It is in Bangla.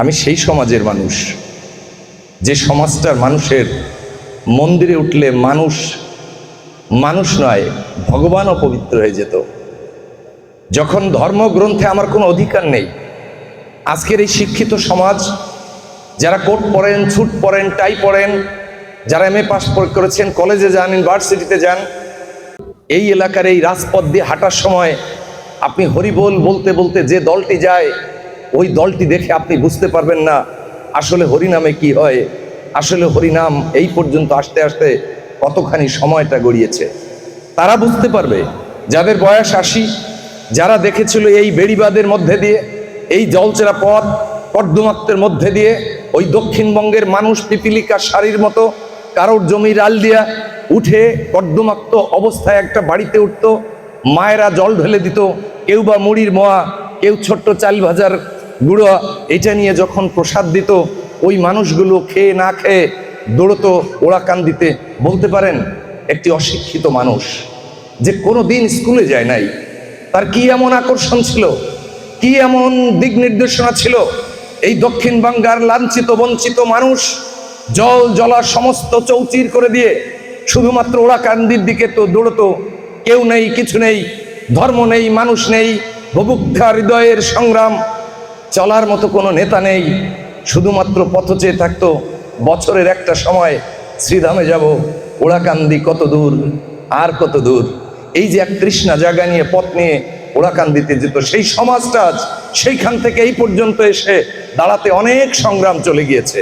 আমি সেই সমাজের মানুষ। যে সমাজটার মানুষের মন্দিরে উঠলে মানুষ মানুষ নয় ভগবান অপবিত্র হয়ে যেত। যখন ধর্মগ্রন্থে আমার কোনো অধিকার নেই, আজকের এই শিক্ষিত সমাজ, যারা কোট পড়েন, ছুট পড়েন, টাই পড়েন, যারা এম এ পাস করেছেন, কলেজে যান, ইউনিভার্সিটিতে যান, এই এলাকার এই রাজপথ দিয়ে হাঁটার সময় আপনি হরিবোল বলতে বলতে যে দলটি যায় ওই দলটি দেখে আপনি বুঝতে পারবেন না, আসলে হরিনামে কি হয়, আসলে হরিনাম এই পর্যন্ত আসতে আসতে কতখানি সময়টা গড়িয়েছে। তারা বুঝতে পারবে, যাদের বয়স আশি, যারা দেখেছিল এই বেড়িবাদের মধ্যে দিয়ে, এই জলচেরা পথ, কর্দমাক্তের মধ্যে দিয়ে, ওই দক্ষিণবঙ্গের মানুষ পিপিলিকা শাড়ির মতো, কারোর জমির আল দিয়া উঠে কর্দমাক্ত অবস্থায় একটা বাড়িতে উঠত, মায়েরা জল ঢেলে দিত, কেউ বা মুড়ির মোয়া, কেউ ছোট্ট চাল ভাজার গুঁড়ো এটা নিয়ে যখন প্রসাদ দিত, ওই মানুষগুলো খেয়ে না খেয়ে দৌড়তো ওড়াকান দিতে বলতে পারেন, একটি অশিক্ষিত মানুষ, যে কোনো দিন স্কুলে যায় নাই। তার কি এমন আকর্ষণ ছিল? কি এমন দিক নির্দেশনা ছিল? এই দক্ষিণ বাংলার লাঞ্ছিত, বঞ্চিত মানুষ জল জলা সমস্ত চৌচির করে দিয়ে শুধুমাত্র ওরা কান্দির দিকে তো দৌড়তো। কেউ নেই, কিছু নেই, ধর্ম নেই, মানুষ নেই ভবুক্ষা হৃদয়ের সংগ্রাম চলার মতো কোনো নেতা নেই। শুধুমাত্র পথ চেয়ে থাকতো, বছরের একটা সময় শ্রীধামে যাব। ওড়াকান্দি কত দূর, আর কত দূর? এই যে এক তৃষ্ণা জায়গা নিয়ে পথ নিয়ে ওড়াকান্দিতে যেত, সেই সমাজটা আজ সেইখান থেকে এই পর্যন্ত এসে দাঁড়াতে অনেক সংগ্রাম চলে গিয়েছে।